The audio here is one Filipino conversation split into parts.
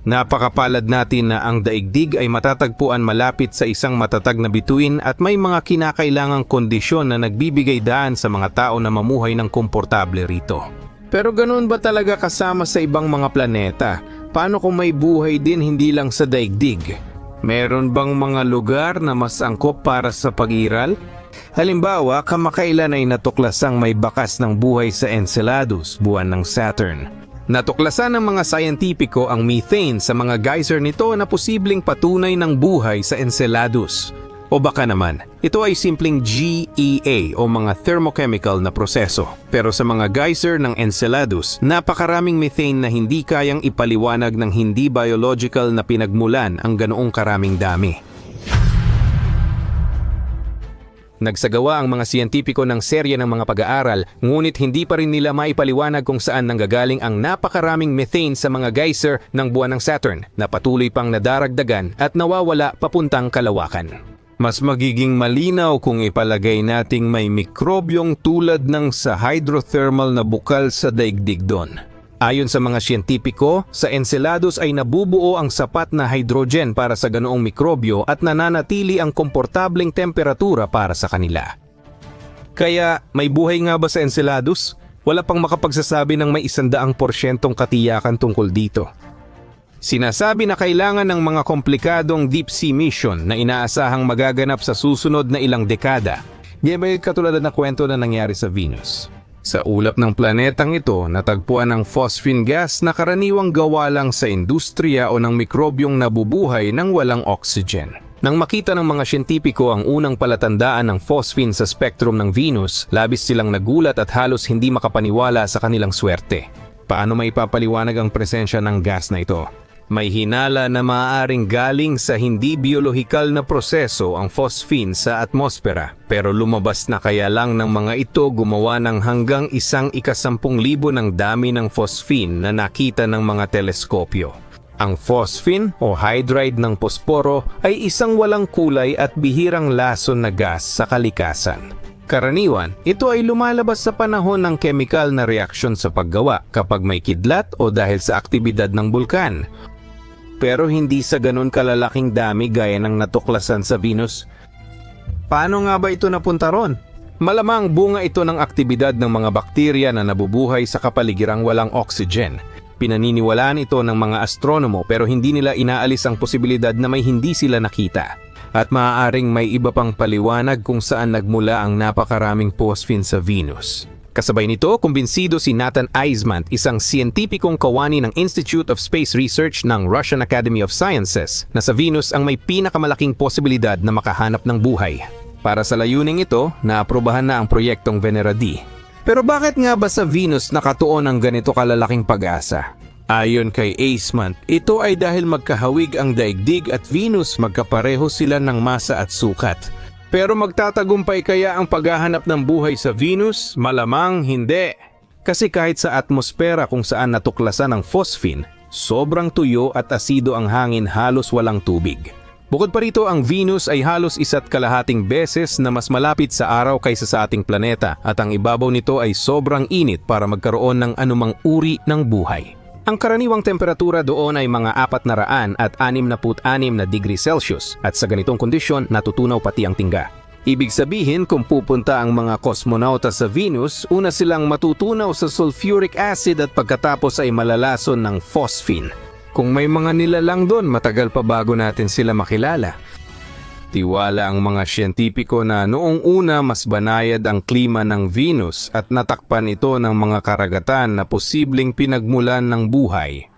Napakapalad natin na ang daigdig ay matatagpuan malapit sa isang matatag na bituin at may mga kinakailangang kondisyon na nagbibigay daan sa mga tao na mamuhay ng komportable rito. Pero ganoon ba talaga kasama sa ibang mga planeta? Paano kung may buhay din hindi lang sa daigdig? Meron bang mga lugar na mas angkop para sa pag-iral? Halimbawa, kamakailan ay natuklasang may bakas ng buhay sa Enceladus, buwan ng Saturn. Natuklasan ng mga sayentipiko ang methane sa mga geyser nito na posibleng patunay ng buhay sa Enceladus. O baka naman, ito ay simpleng GEA o mga thermochemical na proseso. Pero sa mga geyser ng Enceladus, napakaraming methane na hindi kayang ipaliwanag ng hindi biological na pinagmulan ang ganoong karaming dami. Nagsagawa ang mga siyentipiko ng serye ng mga pag-aaral, ngunit hindi pa rin nila maipaliwanag kung saan nanggagaling ang napakaraming methane sa mga geyser ng buwan ng Saturn na patuloy pang nadaragdagan at nawawala papuntang kalawakan. Mas magiging malinaw kung ipalagay nating may mikrobyong tulad ng sa hydrothermal na bukal sa daigdig doon. Ayon sa mga siyentipiko, sa Enceladus ay nabubuo ang sapat na hydrogen para sa ganoong mikrobyo at nananatili ang komportableng temperatura para sa kanila. Kaya may buhay nga ba sa Enceladus? Wala pang makapagsasabi ng may isandaang porsyentong katiyakan tungkol dito. Sinasabi na kailangan ng mga komplikadong deep sea mission na inaasahang magaganap sa susunod na ilang dekada. Gaya katulad na kwento na nangyari sa Venus. Sa ulap ng planetang ito, natagpuan ang phosphine gas na karaniwang gawa lang sa industriya o ng mikrobyong nabubuhay ng walang oxygen. Nang makita ng mga siyentipiko ang unang palatandaan ng phosphine sa spectrum ng Venus, labis silang nagulat at halos hindi makapaniwala sa kanilang swerte. Paano may papaliwanag ang presensya ng gas na ito? May hinala na maaaring galing sa hindi biolohikal na proseso ang phosphine sa atmosfera pero lumabas na kaya lang ng mga ito gumawa ng hanggang isang ikasampung libo ng dami ng phosphine na nakita ng mga teleskopyo. Ang phosphine o hydride ng posporo ay isang walang kulay at bihirang lason na gas sa kalikasan. Karaniwan, ito ay lumalabas sa panahon ng chemical na reaksyon sa paggawa kapag may kidlat o dahil sa aktibidad ng bulkan pero hindi sa ganun kalalaking dami gaya ng natuklasan sa Venus. Paano nga ba ito napunta ron? Malamang bunga ito ng aktibidad ng mga bakterya na nabubuhay sa kapaligirang walang oxygen. Pinaniniwalaan ito ng mga astronomo pero hindi nila inaalis ang posibilidad na may hindi sila nakita. At maaaring may iba pang paliwanag kung saan nagmula ang napakaraming phosphine sa Venus. Kasabay nito, kumbinsido si Nathan Eisman, isang siyentipikong kawani ng Institute of Space Research ng Russian Academy of Sciences, na sa Venus ang may pinakamalaking posibilidad na makahanap ng buhay. Para sa layuning ito, naaprubahan na ang proyektong Venera D. Pero bakit nga ba sa Venus nakatuon ang ganito kalalaking pag-asa? Ayon kay Eisman, ito ay dahil magkahawig ang daigdig at Venus magkapareho sila ng masa at sukat. Pero magtatagumpay kaya ang paghahanap ng buhay sa Venus? Malamang hindi. Kasi kahit sa atmosfera kung saan natuklasan ang phosphine, sobrang tuyo at asido ang hangin halos walang tubig. Bukod pa rito, ang Venus ay halos isa't kalahating beses na mas malapit sa araw kaysa sa ating planeta at ang ibabaw nito ay sobrang init para magkaroon ng anumang uri ng buhay. Ang karaniwang temperatura doon ay mga 400 at 66 na degree Celsius at sa ganitong kondisyon natutunaw pati ang tingga. Ibig sabihin kung pupunta ang mga kosmonauta sa Venus, una silang matutunaw sa sulfuric acid at pagkatapos ay malalason ng phosphine. Kung may mga nilalang doon, matagal pa bago natin sila makilala. Tiwala ang mga siyentipiko na noong una mas banayad ang klima ng Venus at natakpan ito ng mga karagatan na posibleng pinagmulan ng buhay.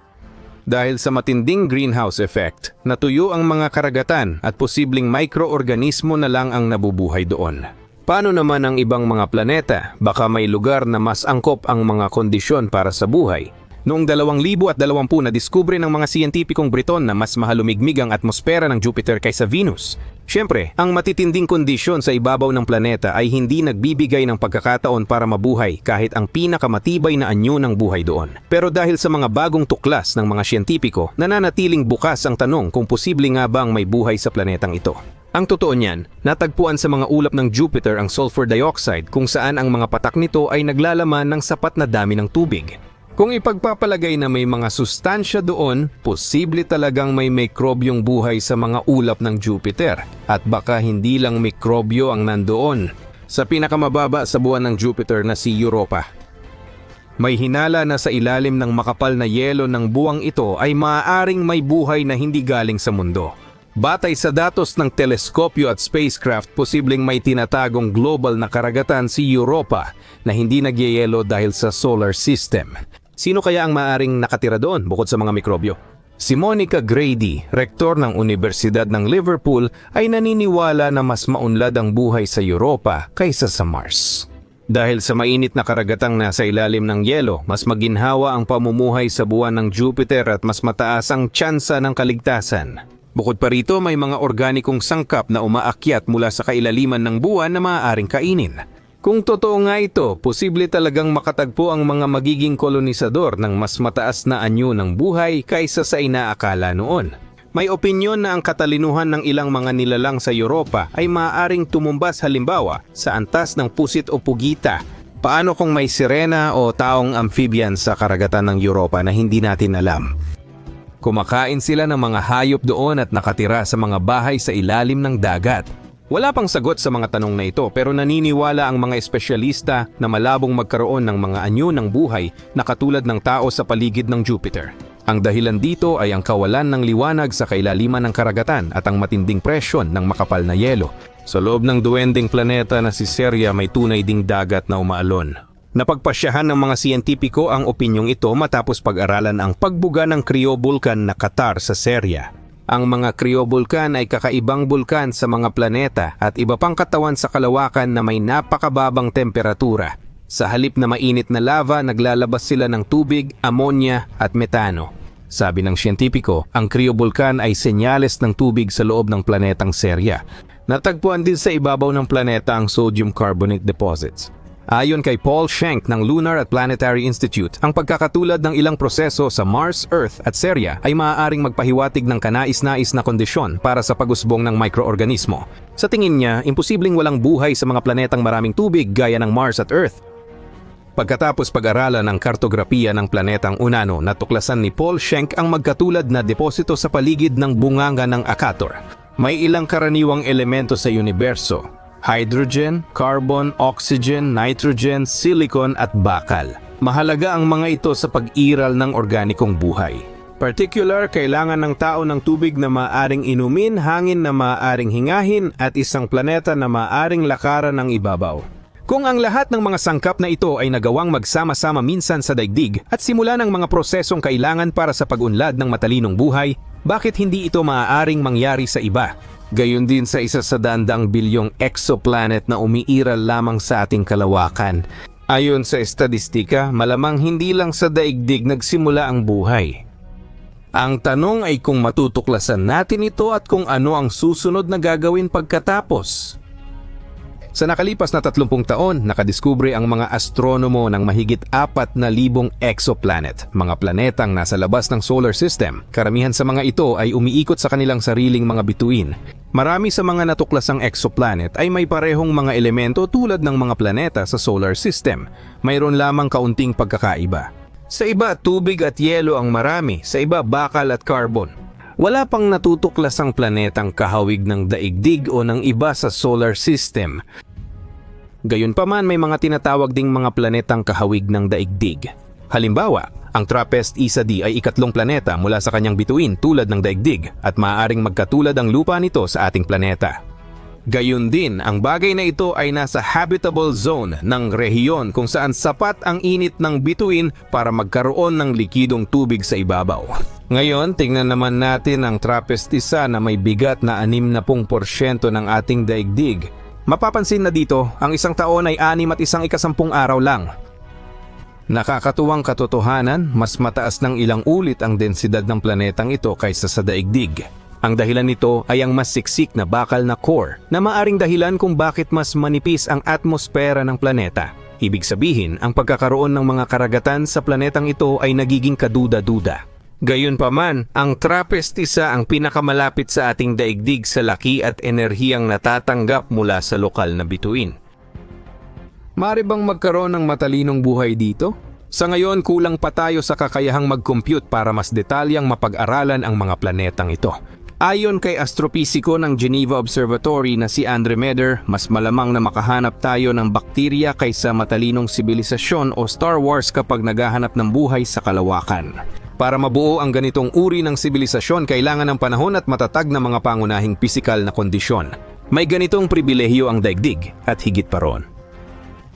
Dahil sa matinding greenhouse effect, natuyo ang mga karagatan at posibleng microorganismo na lang ang nabubuhay doon. Paano naman ang ibang mga planeta? Baka may lugar na mas angkop ang mga kondisyon para sa buhay. Noong 2020 na diskubre ng mga siyentipikong Briton na mas mahalumigmig ang atmosfera ng Jupiter kaysa Venus. Siyempre, ang matitinding kondisyon sa ibabaw ng planeta ay hindi nagbibigay ng pagkakataon para mabuhay kahit ang pinakamatibay na anyo ng buhay doon. Pero dahil sa mga bagong tuklas ng mga siyentipiko, nananatiling bukas ang tanong kung posible nga bang may buhay sa planetang ito. Ang totoo niyan, natagpuan sa mga ulap ng Jupiter ang sulfur dioxide kung saan ang mga patak nito ay naglalaman ng sapat na dami ng tubig. Kung ipagpapalagay na may mga sustansya doon, posible talagang may mikrobyong buhay sa mga ulap ng Jupiter at baka hindi lang mikrobyo ang nandoon. Sa pinakamababa sa buwan ng Jupiter na si Europa. May hinala na sa ilalim ng makapal na yelo ng buwang ito ay maaaring may buhay na hindi galing sa mundo. Batay sa datos ng teleskopyo at spacecraft, posibleng may tinatagong global na karagatan si Europa na hindi nagyayelo dahil sa solar system. Sino kaya ang maaring nakatira doon bukod sa mga mikrobyo? Si Monica Grady, rektor ng Universidad ng Liverpool, ay naniniwala na mas maunlad ang buhay sa Europa kaysa sa Mars. Dahil sa mainit na karagatang nasa ilalim ng yelo, mas maginhawa ang pamumuhay sa buwan ng Jupiter at mas mataas ang tsansa ng kaligtasan. Bukod pa rito, may mga organikong sangkap na umaakyat mula sa kailaliman ng buwan na maaaring kainin. Kung totoo nga ito, posible talagang makatagpo ang mga magiging kolonisador ng mas mataas na anyo ng buhay kaysa sa inaakala noon. May opinyon na ang katalinuhan ng ilang mga nilalang sa Europa ay maaaring tumumbas halimbawa sa antas ng pusit o pugita. Paano kung may sirena o taong amphibian sa karagatan ng Europa na hindi natin alam? Kumakain sila ng mga hayop doon at nakatira sa mga bahay sa ilalim ng dagat. Wala pang sagot sa mga tanong na ito pero naniniwala ang mga espesyalista na malabong magkaroon ng mga anyo ng buhay na katulad ng tao sa paligid ng Jupiter. Ang dahilan dito ay ang kawalan ng liwanag sa kailaliman ng karagatan at ang matinding presyon ng makapal na yelo. Sa loob ng duwending planeta na si Seria may tunay ding dagat na umaalon. Napagpasyahan ng mga siyentipiko ang opinyong ito matapos pag-aralan ang pagbuga ng cryobulkan na Qatar sa Seria. Ang mga cryobulkan ay kakaibang bulkan sa mga planeta at iba pang katawan sa kalawakan na may napakababang temperatura. Sa halip na mainit na lava, naglalabas sila ng tubig, ammonia at metano. Sabi ng siyentipiko, ang cryobulkan ay senyales ng tubig sa loob ng planetang Seria. Natagpuan din sa ibabaw ng planeta ang sodium carbonate deposits. Ayon kay Paul Schenk ng Lunar at Planetary Institute, ang pagkakatulad ng ilang proseso sa Mars, Earth at Ceria ay maaaring magpahiwatig ng kanais-nais na kondisyon para sa pagusbong ng mikroorganismo. Sa tingin niya, imposibleng walang buhay sa mga planetang maraming tubig gaya ng Mars at Earth. Pagkatapos pag-aralan ng kartografiya ng planetang Unano, natuklasan ni Paul Schenk ang magkatulad na deposito sa paligid ng bunganga ng Akator. May ilang karaniwang elemento sa universo, hydrogen, carbon, oxygen, nitrogen, silicon at bakal. Mahalaga ang mga ito sa pag-iral ng organikong buhay. Particular, kailangan ng tao ng tubig na maaring inumin, hangin na maaring hingahin at isang planeta na maaring lakaran ng ibabaw. Kung ang lahat ng mga sangkap na ito ay nagawang magsama-sama minsan sa daigdig at simula ng mga prosesong kailangan para sa pag-unlad ng matalinong buhay, bakit hindi ito maaaring mangyari sa iba? Gayon din sa isa sa daandang bilyong exoplanet na umiiral lamang sa ating kalawakan. Ayon sa estadistika, malamang hindi lang sa daigdig nagsimula ang buhay. Ang tanong ay kung matutuklasan natin ito at kung ano ang susunod na gagawin pagkatapos. Sa nakalipas na 30 taon, nakadiskubre ang mga astronomo ng mahigit 4,000 exoplanet, mga planetang nasa labas ng solar system. Karamihan sa mga ito ay umiikot sa kanilang sariling mga bituin. Marami sa mga natuklasang exoplanet ay may parehong mga elemento tulad ng mga planeta sa solar system. Mayroon lamang kaunting pagkakaiba. Sa iba, tubig at yelo ang marami, sa iba bakal at carbon. Wala pang natutuklas ang planetang kahawig ng daigdig o ng iba sa solar system. Gayunpaman may mga tinatawag ding mga planetang kahawig ng daigdig. Halimbawa, ang TRAPPIST-ESA D ay ikatlong planeta mula sa kanyang bituin tulad ng daigdig at maaaring magkatulad ang lupa nito sa ating planeta. Gayun din, ang bagay na ito ay nasa habitable zone ng rehiyon kung saan sapat ang init ng bituin para magkaroon ng likidong tubig sa ibabaw. Ngayon, tingnan naman natin ang TRAPPIST-ESA na may bigat na 60% ng ating daigdig. Mapapansin na dito, ang isang taon ay anim at isang ikasampung araw lang. Nakakatuwang katotohanan, mas mataas ng ilang ulit ang densidad ng planetang ito kaysa sa daigdig. Ang dahilan nito ay ang mas siksik na bakal na core na maaring dahilan kung bakit mas manipis ang atmosfera ng planeta. Ibig sabihin, ang pagkakaroon ng mga karagatan sa planetang ito ay nagiging kaduda-duda. Gayunpaman, ang TRAPPIST-ESA ang pinakamalapit sa ating daigdig sa laki at enerhiyang natatanggap mula sa lokal na bituin. Mari bang magkaroon ng matalinong buhay dito? Sa ngayon, kulang pa tayo sa kakayahang mag-compute para mas detalyang mapag-aralan ang mga planetang ito. Ayon kay astropisiko ng Geneva Observatory na si Andre Meder, mas malamang na makahanap tayo ng bakterya kaysa matalinong sibilisasyon o Star Wars kapag naghahanap ng buhay sa kalawakan. Para mabuo ang ganitong uri ng sibilisasyon, kailangan ng panahon at matatag na mga pangunahing pisikal na kondisyon. May ganitong pribilehiyo ang daigdig at higit pa roon.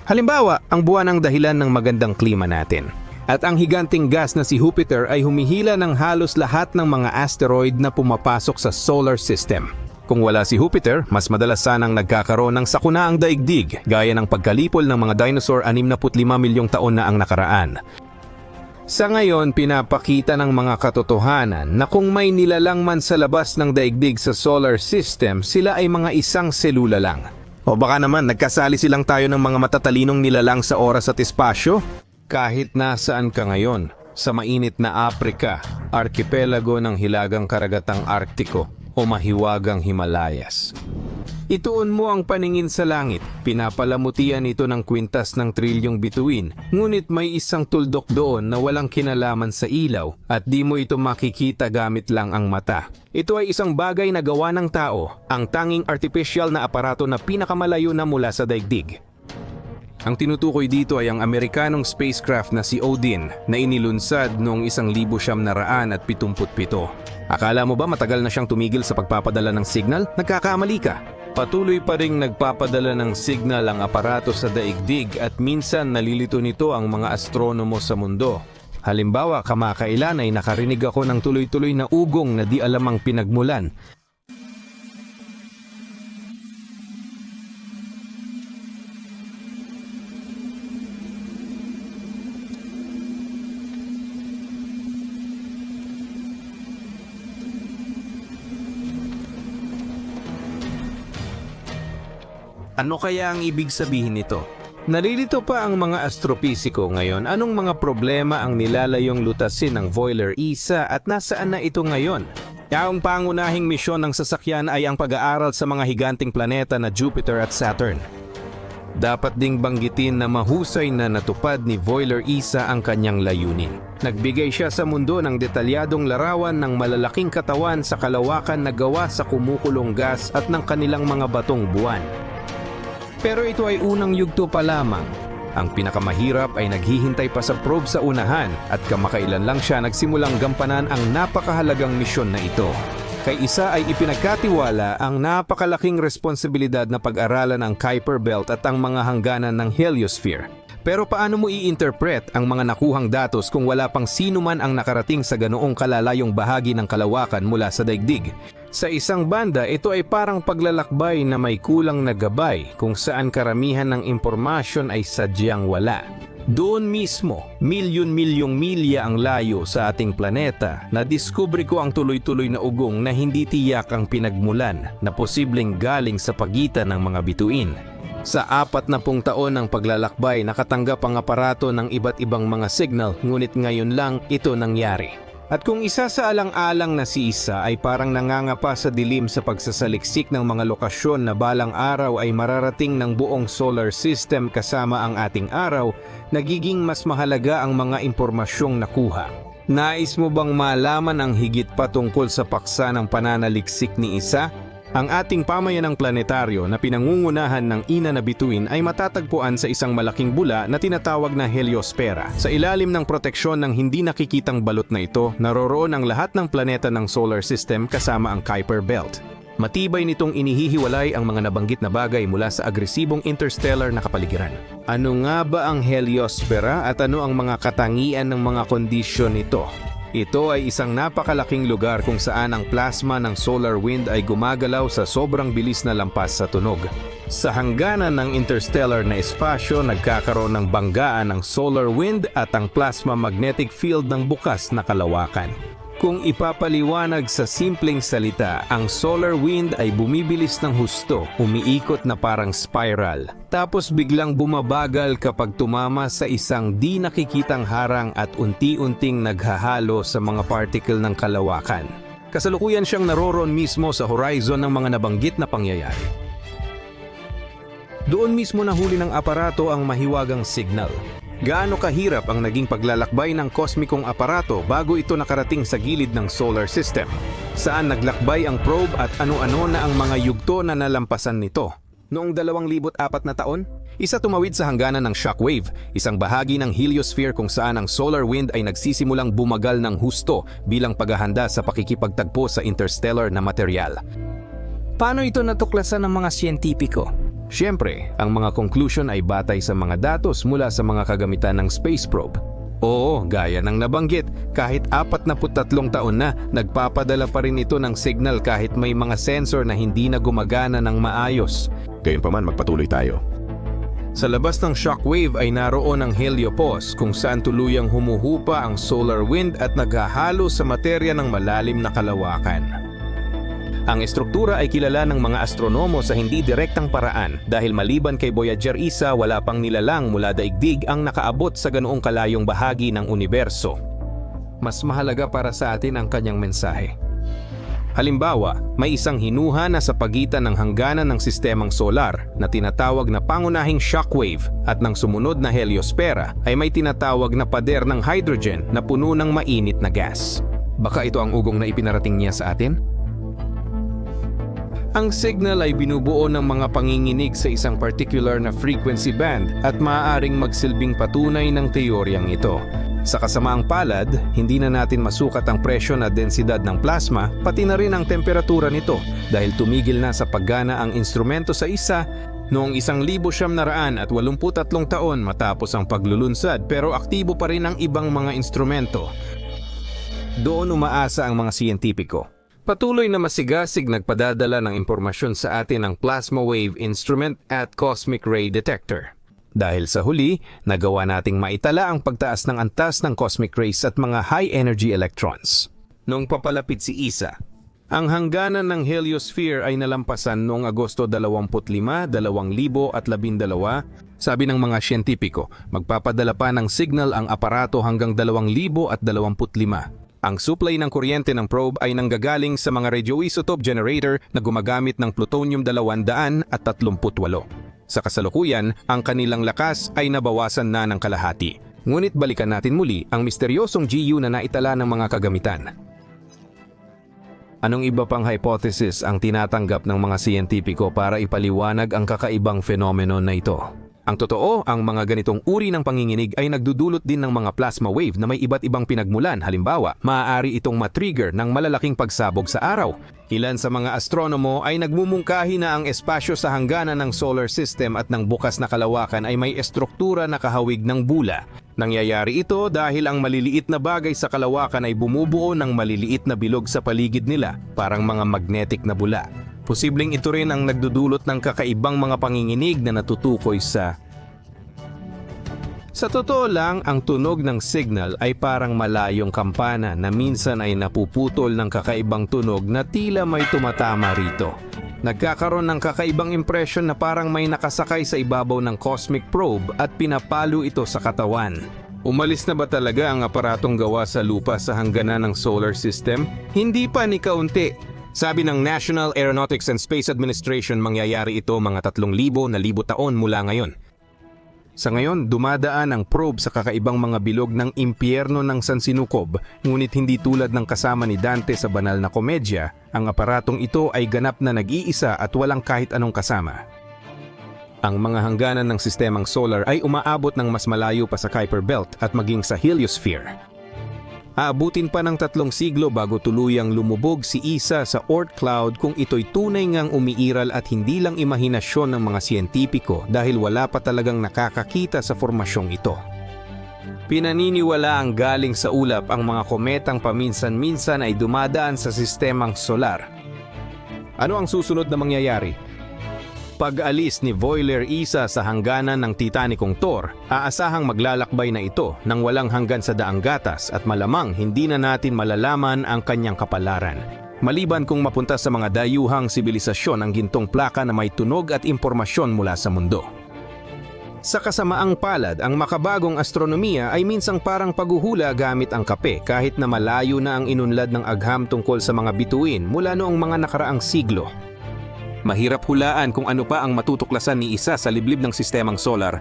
Halimbawa, ang buwan ang dahilan ng magandang klima natin. At ang higanting gas na si Jupiter ay humihila ng halos lahat ng mga asteroid na pumapasok sa solar system. Kung wala si Jupiter, mas madalas sanang nagkakaroon ng sakuna ang daigdig, gaya ng pagkalipol ng mga dinosaur 65 milyong taon na ang nakaraan. Sa ngayon, pinapakita ng mga katotohanan na kung may nilalang man sa labas ng daigdig sa solar system, sila ay mga isang selula lang. O baka naman nagkasali silang tayo ng mga matatalinong nilalang sa oras at espasyo? Kahit nasaan ka ngayon, sa mainit na Aprika, arkipelago ng hilagang karagatang Arktiko o mahiwagang Himalayas. Ituon mo ang paningin sa langit, pinapalamutian ito ng kwintas ng trilyong bituin, ngunit may isang tuldok doon na walang kinalaman sa ilaw at di mo ito makikita gamit lang ang mata. Ito ay isang bagay na gawa ng tao, ang tanging artificial na aparato na pinakamalayo na mula sa daigdig. Ang tinutukoy dito ay ang Amerikanong spacecraft na si Odin na inilunsad noong 1977. Akala mo ba matagal na siyang tumigil sa pagpapadala ng signal? Nagkakamali ka. Patuloy pa ring nagpapadala ng signal ang aparato sa daigdig at minsan nalilito nito ang mga astronomo sa mundo. Halimbawa, kamakailan ay nakarinig ako ng tuloy-tuloy na ugong na di alamang pinagmulan Ano kaya ang ibig sabihin nito? Nalilito pa ang mga astropisiko ngayon anong mga problema ang nilalayong lutasin ng Voiler ESA at nasaan na ito ngayon. Ang pangunahing misyon ng sasakyan ay ang pag-aaral sa mga higanting planeta na Jupiter at Saturn. Dapat ding banggitin na mahusay na natupad ni Voiler ESA ang kanyang layunin. Nagbigay siya sa mundo ng detalyadong larawan ng malalaking katawan sa kalawakan na gawa sa kumukulong gas at ng kanilang mga batong buwan. Pero ito ay unang yugto pa lamang. Ang pinakamahirap ay naghihintay pa sa probe sa unahan at kamakailan lang siya nagsimulang gampanan ang napakahalagang misyon na ito. Kay isa ay ipinagkatiwala ang napakalaking responsibilidad na pag-aralan ang Kuiper Belt at ang mga hangganan ng heliosphere. Pero paano mo i-interpret ang mga nakuhang datos kung wala pang sino man ang nakarating sa ganoong kalalayong bahagi ng kalawakan mula sa daigdig? Sa isang banda, ito ay parang paglalakbay na may kulang na gabay kung saan karamihan ng impormasyon ay sadyang wala. Doon mismo, milyon-milyong milya ang layo sa ating planeta, na diskubre ko ang tuloy-tuloy na ugong na hindi tiyak ang pinagmulan na posibleng galing sa pagitan ng mga bituin. Sa apat na pung taon ng paglalakbay, nakatanggap ang aparato ng iba't ibang mga signal, ngunit ngayon lang ito nangyari. At kung isa sa alang-alang na si Isa ay parang nangangapa sa dilim sa pagsasaliksik ng mga lokasyon na balang araw ay mararating ng buong solar system kasama ang ating araw, nagiging mas mahalaga ang mga impormasyong nakuha. Nais mo bang malaman ang higit pa tungkol sa paksa ng pananaliksik ni Isa? Ang ating pamayanang planetaryo na pinangungunahan ng ina na bituin ay matatagpuan sa isang malaking bula na tinatawag na heliosfera. Sa ilalim ng proteksyon ng hindi nakikitang balot na ito, naroroon ang lahat ng planeta ng solar system kasama ang Kuiper Belt. Matibay nitong inihihiwalay ang mga nabanggit na bagay mula sa agresibong interstellar na kapaligiran. Ano nga ba ang heliosfera at ano ang mga katangian ng mga kondisyon nito? Ito ay isang napakalaking lugar kung saan ang plasma ng solar wind ay gumagalaw sa sobrang bilis na lampas sa tunog. Sa hangganan ng interstellar na espasyo, nagkakaroon ng banggaan ng solar wind at ang plasma magnetic field ng bukas na kalawakan. Kung ipapaliwanag sa simpleng salita, ang solar wind ay bumibilis ng husto, umiikot na parang spiral, tapos biglang bumabagal kapag tumama sa isang di nakikitang harang at unti-unting naghahalo sa mga particle ng kalawakan. Kasalukuyan siyang naroron mismo sa horizon ng mga nabanggit na pangyayari. Doon mismo nahuli ng aparato ang mahiwagang signal. Gaano kahirap ang naging paglalakbay ng kosmikong aparato bago ito nakarating sa gilid ng solar system? Saan naglakbay ang probe at ano-ano na ang mga yugto na nalampasan nito? Noong 2004 na taon, isa tumawid sa hangganan ng shockwave, isang bahagi ng heliosphere kung saan ang solar wind ay nagsisimulang bumagal ng husto bilang paghahanda sa pakikipagtagpo sa interstellar na material. Paano ito natuklasan ng mga siyentipiko? Siyempre, ang mga conclusion ay batay sa mga datos mula sa mga kagamitan ng space probe. Oo, gaya ng nabanggit, kahit 43 taon na, nagpapadala pa rin ito ng signal kahit may mga sensor na hindi na gumagana ng maayos. Gayunpaman, magpatuloy tayo. Sa labas ng shockwave ay naroon ang heliopause kung saan tuluyang humuhupa ang solar wind at naghahalo sa materya ng malalim na kalawakan. Ang estruktura ay kilala ng mga astronomo sa hindi direktang paraan dahil maliban kay Voyager 1 wala pang nilalang mula daigdig ang nakaabot sa ganoong kalayong bahagi ng universo. Mas mahalaga para sa atin ang kanyang mensahe. Halimbawa, may isang hinuha na sa pagitan ng hangganan ng sistemang solar na tinatawag na pangunahing shockwave at ng sumunod na heliosfera ay may tinatawag na pader ng hydrogen na puno ng mainit na gas. Baka ito ang ugong na ipinarating niya sa atin? Ang signal ay binubuo ng mga panginginig sa isang particular na frequency band at maaaring magsilbing patunay ng teoryang ito. Sa kasamaang palad, hindi na natin masukat ang presyo na densidad ng plasma pati na rin ang temperatura nito dahil tumigil na sa paggana ang instrumento sa isa noong 1983 taon matapos ang paglulunsad pero aktibo pa rin ang ibang mga instrumento. Doon umaasa ang mga siyentipiko. Patuloy na masigasig nagpadadala ng impormasyon sa atin ang plasma wave instrument at cosmic ray detector. Dahil sa huli, nagawa nating maitala ang pagtaas ng antas ng cosmic rays at mga high-energy electrons. Noong papalapit si Isa, ang hangganan ng heliosphere ay nalampasan noong Agosto 25, 2012, sabi ng mga siyentipiko, magpapadala pa ng signal ang aparato hanggang 2025. Ang supply ng kuryente ng probe ay nanggagaling sa mga radioisotope generator na gumagamit ng plutonium-238. Sa kasalukuyan, ang kanilang lakas ay nabawasan na ng kalahati. Ngunit balikan natin muli ang misteryosong GU na naitala ng mga kagamitan. Anong iba pang hypothesis ang tinatanggap ng mga siyentipiko para ipaliwanag ang kakaibang fenomeno na ito? Ang totoo, ang mga ganitong uri ng panginginig ay nagdudulot din ng mga plasma wave na may iba't ibang pinagmulan. Halimbawa, maaari itong matrigger ng malalaking pagsabog sa araw. Ilan sa mga astronomo ay nagmumungkahi na ang espasyo sa hangganan ng solar system at ng bukas na kalawakan ay may estruktura na kahawig ng bula. Nangyayari ito dahil ang maliliit na bagay sa kalawakan ay bumubuo ng maliliit na bilog sa paligid nila, parang mga magnetic na bula. Posibleng ito rin ang nagdudulot ng kakaibang mga panginginig na natutukoy sa sa totoo lang, ang tunog ng signal ay parang malayong kampana na minsan ay napuputol ng kakaibang tunog na tila may tumatama rito. Nagkakaroon ng kakaibang impression na parang may nakasakay sa ibabaw ng cosmic probe at pinapalo ito sa katawan. Umalis na ba talaga ang aparatong gawa sa lupa sa hangganan ng solar system? Hindi pa ni kaunti. Sabi ng National Aeronautics and Space Administration mangyayari ito mga 3,000 na libo taon mula ngayon. Sa ngayon, dumadaan ang probe sa kakaibang mga bilog ng impyerno ng San Sinukob, ngunit hindi tulad ng kasama ni Dante sa banal na komedya, ang aparatong ito ay ganap na nag-iisa at walang kahit anong kasama. Ang mga hangganan ng sistemang solar ay umaabot ng mas malayo pa sa Kuiper Belt at maging sa heliosphere. Aabutin pa ng tatlong siglo bago tuluyang lumubog si Isa sa Oort Cloud kung ito'y tunay ngang umiiral at hindi lang imahinasyon ng mga siyentipiko dahil wala pa talagang nakakakita sa formasyong ito. Pinaniniwala ang galing sa ulap ang mga kometang paminsan-minsan ay dumadaan sa sistemang solar. Ano ang susunod na mangyayari? Pag-alis ni Voiler Isa sa hangganan ng Titanicong Thor, aasahang maglalakbay na ito nang walang hanggan sa daang gatas at malamang hindi na natin malalaman ang kanyang kapalaran. Maliban kung mapunta sa mga dayuhang sibilisasyon ang gintong plaka na may tunog at impormasyon mula sa mundo. Sa kasamaang palad, ang makabagong astronomiya ay minsang parang paghuhula gamit ang kape kahit na malayo na ang inunlad ng agham tungkol sa mga bituin mula noong mga nakaraang siglo. Mahirap hulaan kung ano pa ang matutuklasan ni isa sa liblib ng sistemang solar.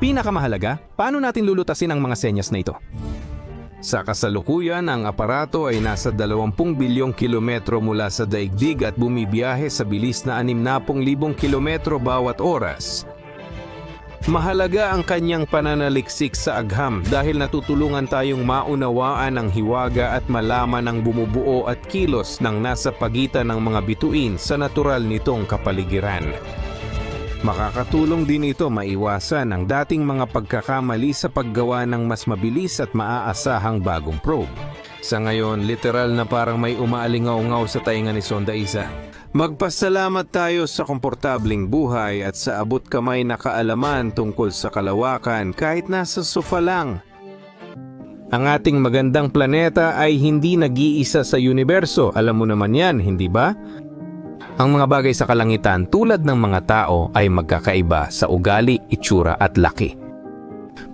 Pinakamahalaga, paano natin lulutasin ang mga senyas na ito? Sa kasalukuyan, ang aparato ay nasa 20 bilyong kilometro mula sa daigdig at bumibiyahe sa bilis na 60,000 kilometro bawat oras. Mahalaga ang kanyang pananaliksik sa agham dahil natutulungan tayong maunawaan ang hiwaga at malaman ang bumubuo at kilos ng nasa pagitan ng mga bituin sa natural nitong kapaligiran. Makakatulong din ito maiwasan ang dating mga pagkakamali sa paggawa ng mas mabilis at maaasahang bagong probe. Sa ngayon, literal na parang may umaalingaw-ngaw sa tainga ni Sonda Isa. Magpasalamat tayo sa komportabling buhay at sa abot kamay na kaalaman tungkol sa kalawakan kahit nasa sofa lang. Ang ating magandang planeta ay hindi nag-iisa sa universo. Alam mo naman yan, hindi ba? Ang mga bagay sa kalangitan tulad ng mga tao ay magkakaiba sa ugali, itsura at laki.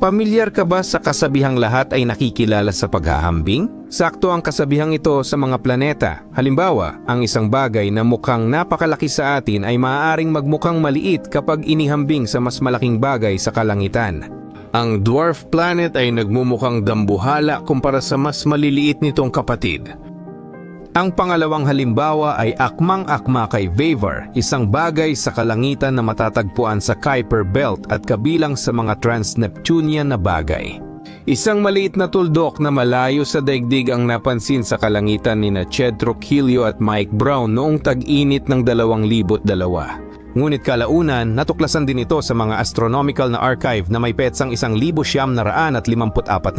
Pamilyar ka ba sa kasabihang lahat ay nakikilala sa paghahambing? Sakto ang kasabihang ito sa mga planeta. Halimbawa, ang isang bagay na mukhang napakalaki sa atin ay maaaring magmukhang maliit kapag inihambing sa mas malaking bagay sa kalangitan. Ang dwarf planet ay nagmumukhang dambuhala kumpara sa mas maliliit nitong kapatid. Ang pangalawang halimbawa ay akmang-akma kay Vaver, isang bagay sa kalangitan na matatagpuan sa Kuiper Belt at kabilang sa mga trans-Neptunian na bagay. Isang maliit na tuldok na malayo sa daigdig ang napansin sa kalangitan ni na Cedro Kilio at Mike Brown noong tag-init ng 2002. Ngunit kalaunan, natuklasan din ito sa mga astronomical na archive na may petsang 1,954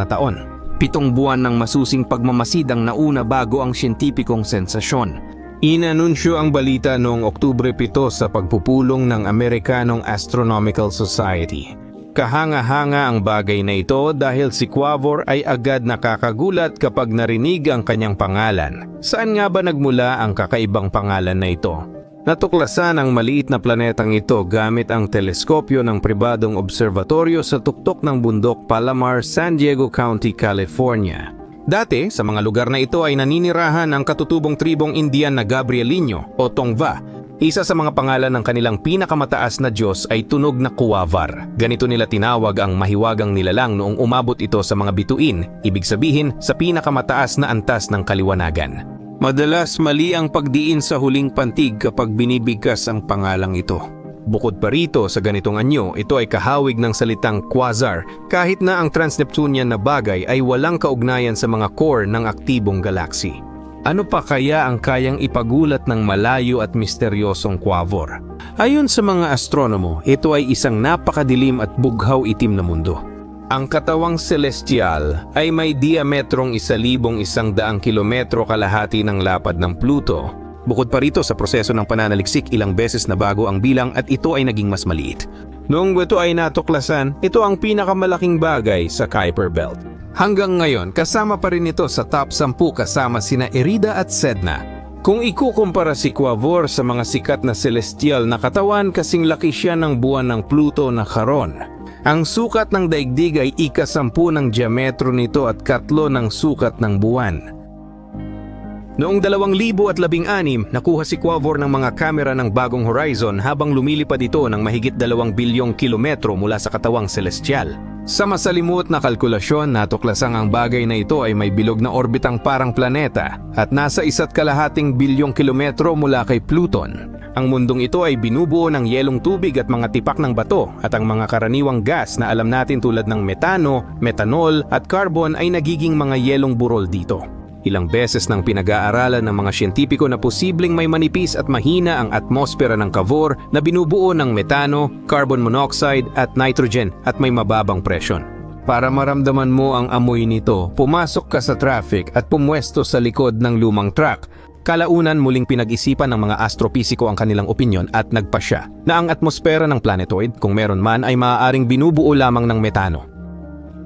na taon. Pitong buwan ng masusing pagmamasid ang nauna bago ang siyentipikong sensasyon. Inanunsyo ang balita noong Oktubre 7 sa pagpupulong ng Amerikanong Astronomical Society. Kahanga-hanga ang bagay na ito dahil si Quavor ay agad nakakagulat kapag narinig ang kanyang pangalan. Saan nga ba nagmula ang kakaibang pangalan na ito? Natuklasan ang maliit na planetang ito gamit ang teleskopyo ng pribadong observatoryo sa tuktok ng bundok Palomar, San Diego County, California. Dati, sa mga lugar na ito ay naninirahan ang katutubong tribong Indian na Gabrielino o Tongva. Isa sa mga pangalan ng kanilang pinakamataas na Diyos ay tunog na Kuwavar. Ganito nila tinawag ang mahiwagang nilalang noong umabot ito sa mga bituin, ibig sabihin sa pinakamataas na antas ng kaliwanagan. Madalas mali ang pagdiin sa huling pantig kapag binibigkas ang pangalang ito. Bukod pa rito sa ganitong anyo, ito ay kahawig ng salitang quasar kahit na ang trans-Neptunian na bagay ay walang kaugnayan sa mga core ng aktibong galaksi. Ano pa kaya ang kayang ipagulat ng malayo at misteryosong quavor? Ayon sa mga astronomo, ito ay isang napakadilim at bughaw itim na mundo. Ang katawang celestial ay may diametrong 1,100 kilometro kalahati ng lapad ng Pluto. Bukod pa rito sa proseso ng pananaliksik ilang beses na bago ang bilang at ito ay naging mas maliit. Noong ito ay natuklasan, ito ang pinakamalaking bagay sa Kuiper Belt. Hanggang ngayon, kasama pa rin ito sa top 10 kasama sina Erida at Sedna. Kung ikukumpara si Quavor sa mga sikat na celestial na katawan kasing laki siya ng buwan ng Pluto na Charon. Ang sukat ng daigdig ay ikasampu ng diametro nito at katlo ng sukat ng buwan. Noong 2016, nakuha si Quavor ng mga kamera ng bagong horizon habang lumilipad ito ng mahigit 2 bilyong kilometro mula sa katawang celestial. Sa masalimuot na kalkulasyon, natuklasang ang bagay na ito ay may bilog na orbitang parang planeta at nasa isa't kalahating bilyong kilometro mula kay Pluton. Ang mundong ito ay binubuo ng yelong tubig at mga tipak ng bato at ang mga karaniwang gas na alam natin tulad ng metano, metanol at carbon ay nagiging mga yelong burol dito. Ilang beses nang pinag-aaralan ng mga siyentipiko na posibleng may manipis at mahina ang atmosfera ng Cavor na binubuo ng metano, carbon monoxide at nitrogen at may mababang presyon. Para maramdaman mo ang amoy nito, pumasok ka sa traffic at pumwesto sa likod ng lumang truck. Kalaunan muling pinag-isipan ng mga astropisiko ang kanilang opinyon at nagpasya na ang atmosfera ng planetoid, kung meron man, ay maaaring binubuo lamang ng metano.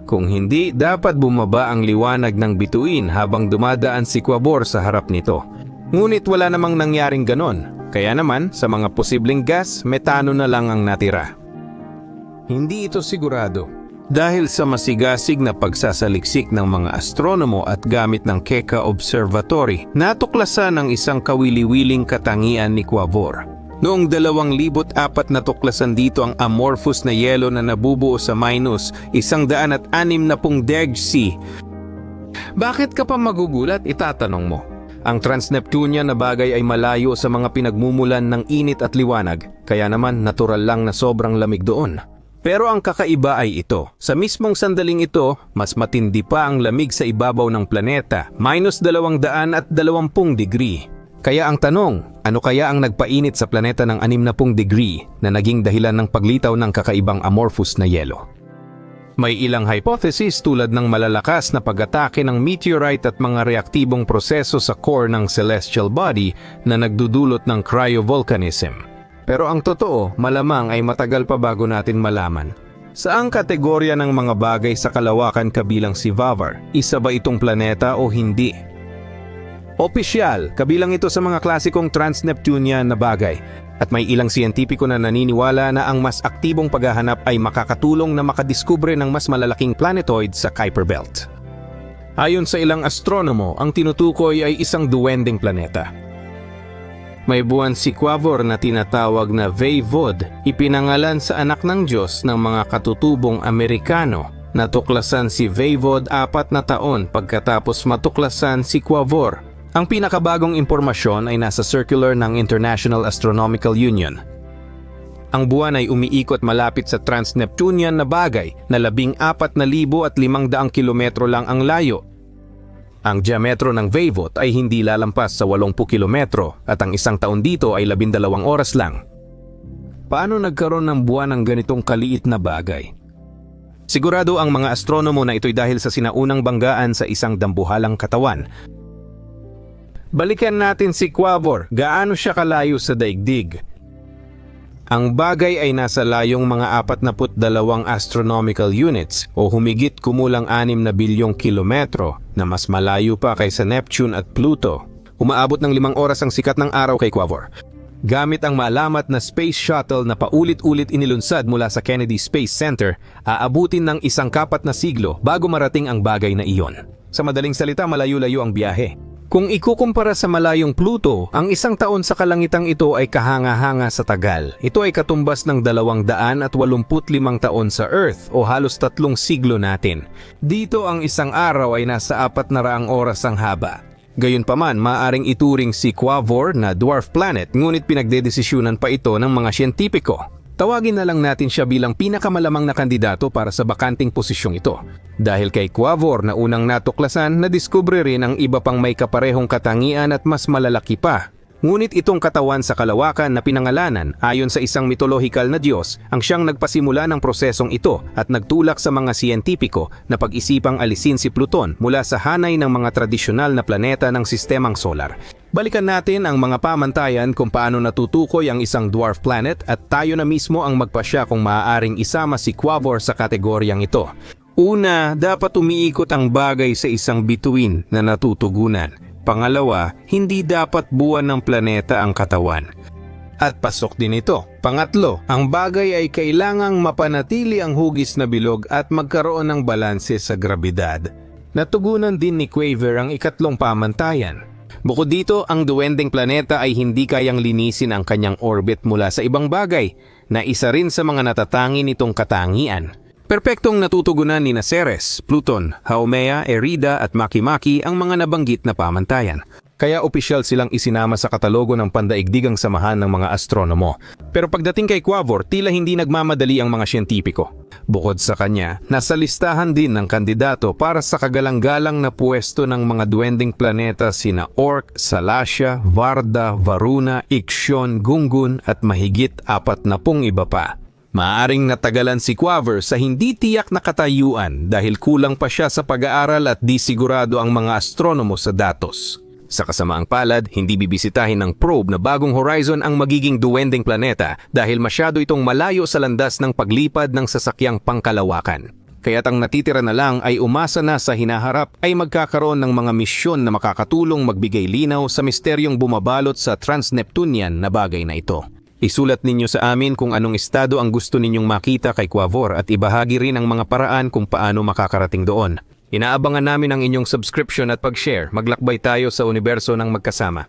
Kung hindi, dapat bumaba ang liwanag ng bituin habang dumadaan si Quabor sa harap nito. Ngunit wala namang nangyaring ganon, kaya naman sa mga posibleng gas, metano na lang ang natira. Hindi ito sigurado. Dahil sa masigasig na pagsasaliksik ng mga astronomo at gamit ng Keck Observatory, natuklasan ang isang kawili-wiling katangian ni Quavor. Noong 2004 na tuklasan dito ang amorphous na yelo na nabubuo sa minus isang daan at anim na pong Dead Sea. Bakit ka pa magugulat? Itatanong mo. Ang Transneptunian na bagay ay malayo sa mga pinagmumulan ng init at liwanag, kaya naman natural lang na sobrang lamig doon. Pero ang kakaiba ay ito. Sa mismong sandaling ito, mas matindi pa ang lamig sa ibabaw ng planeta, minus 220 degree. Kaya ang tanong, ano kaya ang nagpainit sa planeta ng 60 degree na naging dahilan ng paglitaw ng kakaibang amorphous na yelo? May ilang hypothesis tulad ng malalakas na pag-atake ng meteorite at mga reaktibong proseso sa core ng celestial body na nagdudulot ng cryovolcanism. Pero ang totoo, malamang ay matagal pa bago natin malaman. Saang kategorya ng mga bagay sa kalawakan kabilang si Vavar? Isa ba itong planeta o hindi? Opisyal, kabilang ito sa mga klasikong transneptunian na bagay at may ilang siyentipiko na naniniwala na ang mas aktibong paghahanap ay makakatulong na makadiskubre ng mas malalaking planetoid sa Kuiper Belt. Ayon sa ilang astronomo, ang tinutukoy ay isang duwending planeta. May buwan si Quavor na tinatawag na Veyvod, ipinangalan sa anak ng Diyos ng mga katutubong Amerikano. Natuklasan si Veyvod apat na taon pagkatapos matuklasan si Quavor ang pinakabagong impormasyon ay nasa circular ng International Astronomical Union. Ang buwan ay umiikot malapit sa Transneptunian na bagay na labing apat na libo at limang daang kilometro lang ang layo. Ang diametro ng Veyvot ay hindi lalampas sa 80 kilometro at ang isang taon dito ay labindalawang oras lang. Paano nagkaroon ng buwan ng ganitong kaliit na bagay? Sigurado ang mga astronomo na ito'y dahil sa sinaunang banggaan sa isang dambuhalang katawan Balikan natin si Quavor. Gaano siya kalayo sa daigdig? Ang bagay ay nasa layong mga 42 astronomical units o humigit kumulang 6 na bilyong kilometro na mas malayo pa kaysa Neptune at Pluto. Umaabot ng limang oras ang sikat ng araw kay Quavor. Gamit ang maalamat na space shuttle na paulit-ulit inilunsad mula sa Kennedy Space Center, aabutin ng isang kapat na siglo bago marating ang bagay na iyon. Sa madaling salita, malayo-layo ang biyahe. Kung ikukumpara sa malayong Pluto, ang isang taon sa kalangitang ito ay kahanga-hanga sa tagal. Ito ay katumbas ng 285 taon sa Earth o halos tatlong siglo natin. Dito ang isang araw ay nasa 400 oras ang haba. Gayunpaman, maaring ituring si Quavor na dwarf planet ngunit pinagdedesisyonan pa ito ng mga siyentipiko. Tawagin na lang natin siya bilang pinakamalamang na kandidato para sa bakanting posisyong ito. Dahil kay Quavor na unang natuklasan, nadiskubre rin ang iba pang may kaparehong katangian at mas malalaki pa. Ngunit itong katawan sa kalawakan na pinangalanan ayon sa isang mitolohikal na Diyos ang siyang nagpasimula ng prosesong ito at nagtulak sa mga siyentipiko na pag-isipang alisin si Pluton mula sa hanay ng mga tradisyonal na planeta ng sistemang solar. Balikan natin ang mga pamantayan kung paano natutukoy ang isang dwarf planet at tayo na mismo ang magpasya kung maaaring isama si Quavor sa kategoryang ito. Una, dapat umiikot ang bagay sa isang bituin na natutugunan. Pangalawa, hindi dapat buwan ng planeta ang katawan. At pasok din ito. Pangatlo, ang bagay ay kailangang mapanatili ang hugis na bilog at magkaroon ng balanse sa grabidad. Natugunan din ni Quaver ang ikatlong pamantayan. Bukod dito, ang duwending planeta ay hindi kayang linisin ang kanyang orbit mula sa ibang bagay, na isa rin sa mga natatangi nitong katangian. Perpektong natutugunan ni Ceres, Pluton, Haumea, Erida at Makimaki ang mga nabanggit na pamantayan. Kaya opisyal silang isinama sa katalogo ng pandaigdigang samahan ng mga astronomo. Pero pagdating kay Quavor, tila hindi nagmamadali ang mga siyentipiko. Bukod sa kanya, nasa listahan din ng kandidato para sa kagalang-galang na pwesto ng mga duwending planeta sina Orc, Salasya, Varda, Varuna, Ixion, Gungun at mahigit apat na pung iba pa. Maaring natagalan si Quaver sa hindi tiyak na katayuan dahil kulang pa siya sa pag-aaral at di sigurado ang mga astronomo sa datos. Sa kasamaang palad, hindi bibisitahin ng probe na bagong horizon ang magiging duwending planeta dahil masyado itong malayo sa landas ng paglipad ng sasakyang pangkalawakan. Kaya't ang natitira na lang ay umasa na sa hinaharap ay magkakaroon ng mga misyon na makakatulong magbigay linaw sa misteryong bumabalot sa Transneptunian na bagay na ito. Isulat ninyo sa amin kung anong estado ang gusto ninyong makita kay Quavor at ibahagi rin ang mga paraan kung paano makakarating doon. Inaabangan namin ang inyong subscription at pag-share. Maglakbay tayo sa universo ng magkasama.